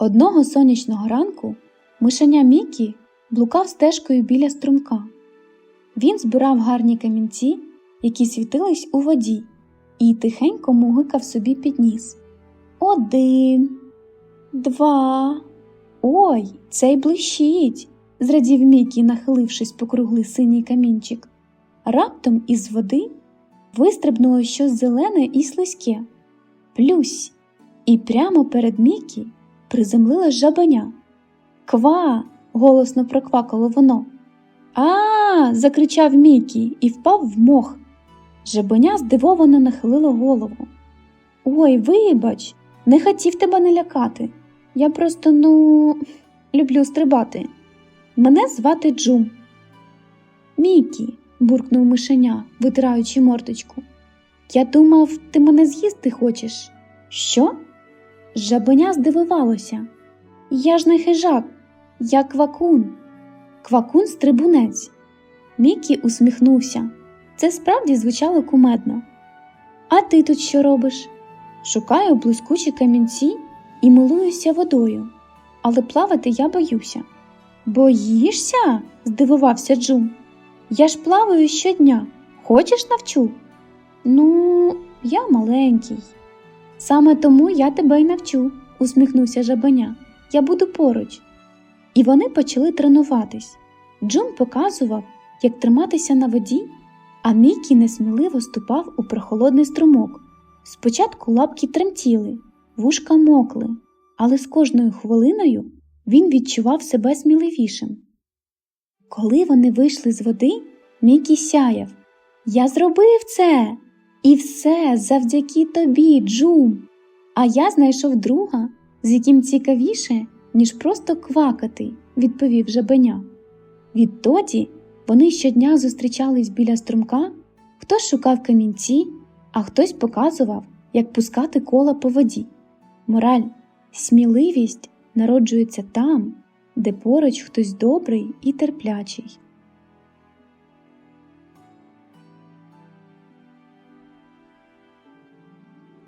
Одного сонячного ранку мишеня Мікі блукав стежкою біля струмка. Він збирав гарні камінці, які світились у воді, і тихенько мугикав собі під ніс. Один, два. Ой, цей блищить, зрадів Мікі, нахилившись по круглий синій камінчик. Раптом із води вистрибнуло щось зелене і слизьке. Плюсь, і прямо перед Мікі приземлилась жабеня. Ква. голосно проквакало воно. А. закричав Мікі і впав в мох. Жабеня здивовано нахилило голову. Ой, вибач, не хотів тебе не лякати. Я просто, ну, люблю стрибати. Мене звати Джум. Мікі, буркнув мишеня, витираючи мордочку. Я думав, ти мене з'їсти хочеш. Що? Жабеня здивувалося. Я ж не хижак, я квакун. Квакун стрибунець. Мікі усміхнувся. Це справді звучало кумедно. А ти тут що робиш? Шукаю блискучі камінці і милуюся водою, але плавати я боюся. Боїшся? здивувався Джум. Я ж плаваю щодня. Хочеш навчу? Ну, я маленький. Саме тому я тебе й навчу, усміхнувся жабеня. Я буду поруч. І вони почали тренуватись. Джун показував, як триматися на воді, а Мікі несміливо ступав у прохолодний струмок. Спочатку лапки тремтіли, вушка мокли, але з кожною хвилиною він відчував себе сміливішим. Коли вони вийшли з води, Мікі сяяв. Я зробив це! І все завдяки тобі, Джум. А я знайшов друга, з яким цікавіше, ніж просто квакати, відповів жабеня. Відтоді вони щодня зустрічались біля струмка, хтось шукав камінці, а хтось показував, як пускати кола по воді. Мораль, сміливість народжується там, де поруч хтось добрий і терплячий.